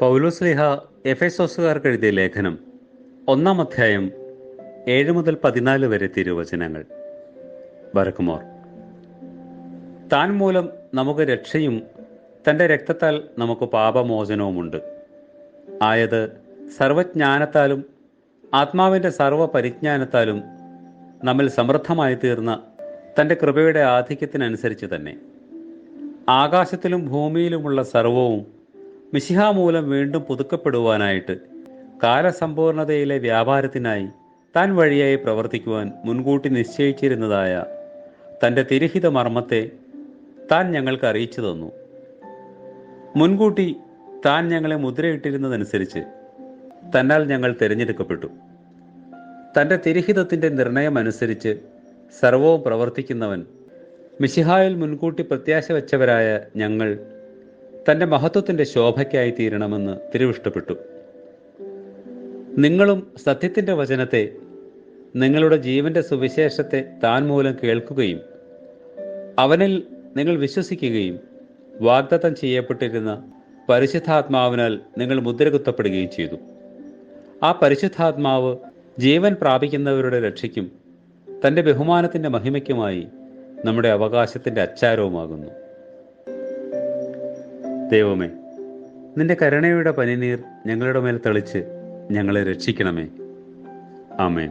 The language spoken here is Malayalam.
പൗലോസ്ലിഹ എഫേസോസുകാർക്ക് എഴുതിയ ലേഖനം ഒന്നാം അധ്യായം ഏഴ് മുതൽ പതിനാല് വരെ തിരുവചനങ്ങൾ. ബറക്കുമോർ താൻ മൂലം നമുക്ക് രക്ഷയും തന്റെ രക്തത്താൽ നമുക്ക് പാപമോചനവുമുണ്ട്. ആയത് സർവജ്ഞാനത്താലും ആത്മാവിന്റെ സർവ പരിജ്ഞാനത്താലും നമ്മിൽ സമൃദ്ധമായി തീർന്ന തന്റെ കൃപയുടെ ആധിക്യത്തിനനുസരിച്ച് തന്നെ. ആകാശത്തിലും ഭൂമിയിലുമുള്ള സർവവും മിശിഹ മൂലം വീണ്ടും പുതുക്കപ്പെടുവാനായിട്ട് കാലസമ്പൂർണതയിലെ വ്യാപാരത്തിനായി താൻ വഴിയായി പ്രവർത്തിക്കുവാൻ മുൻകൂട്ടി നിശ്ചയിച്ചിരുന്നതായ തന്റെ തിരുഹിത മർമ്മത്തെ താൻ ഞങ്ങൾക്ക് അറിയിച്ചു തന്നു. മുൻകൂട്ടി താൻ ഞങ്ങളെ മുദ്രയിട്ടിരുന്നതനുസരിച്ച് തന്നാൽ ഞങ്ങൾ തിരഞ്ഞെടുക്കപ്പെട്ടു. തന്റെ തിരുഹിതത്തിന്റെ നിർണയമനുസരിച്ച് സർവവും പ്രവർത്തിക്കുന്നവൻ മിശിഹായിൽ മുൻകൂട്ടി പ്രത്യാശ വെച്ചവരായ ഞങ്ങൾ തന്റെ മഹത്വത്തിന്റെ ശോഭയ്ക്കായി തീരണമെന്ന് തിരുവിഷ്ടപ്പെട്ടു. നിങ്ങളും സത്യത്തിന്റെ വചനത്തെ നിങ്ങളുടെ ജീവന്റെ സുവിശേഷത്തെ താൻ മൂലം കേൾക്കുകയും അവനിൽ നിങ്ങൾ വിശ്വസിക്കുകയും വാഗ്ദത്തം ചെയ്യപ്പെട്ടിരുന്ന പരിശുദ്ധാത്മാവിനാൽ നിങ്ങൾ മുദ്രകുത്തപ്പെടുകയും ചെയ്തു. ആ പരിശുദ്ധാത്മാവ് ജീവൻ പ്രാപിക്കുന്നവരുടെ രക്ഷയ്ക്കും തന്റെ ബഹുമാനത്തിന്റെ മഹിമയ്ക്കുമായി നമ്മുടെ അവകാശത്തിന്റെ അച്ചാരവുമാകുന്നു. ദൈവമേ നിന്റെ കരുണയുടെ പനിനീർ ഞങ്ങളുടെ മേൽ തെളിച്ച് ഞങ്ങളെ രക്ഷിക്കണമേ. ആമേൻ.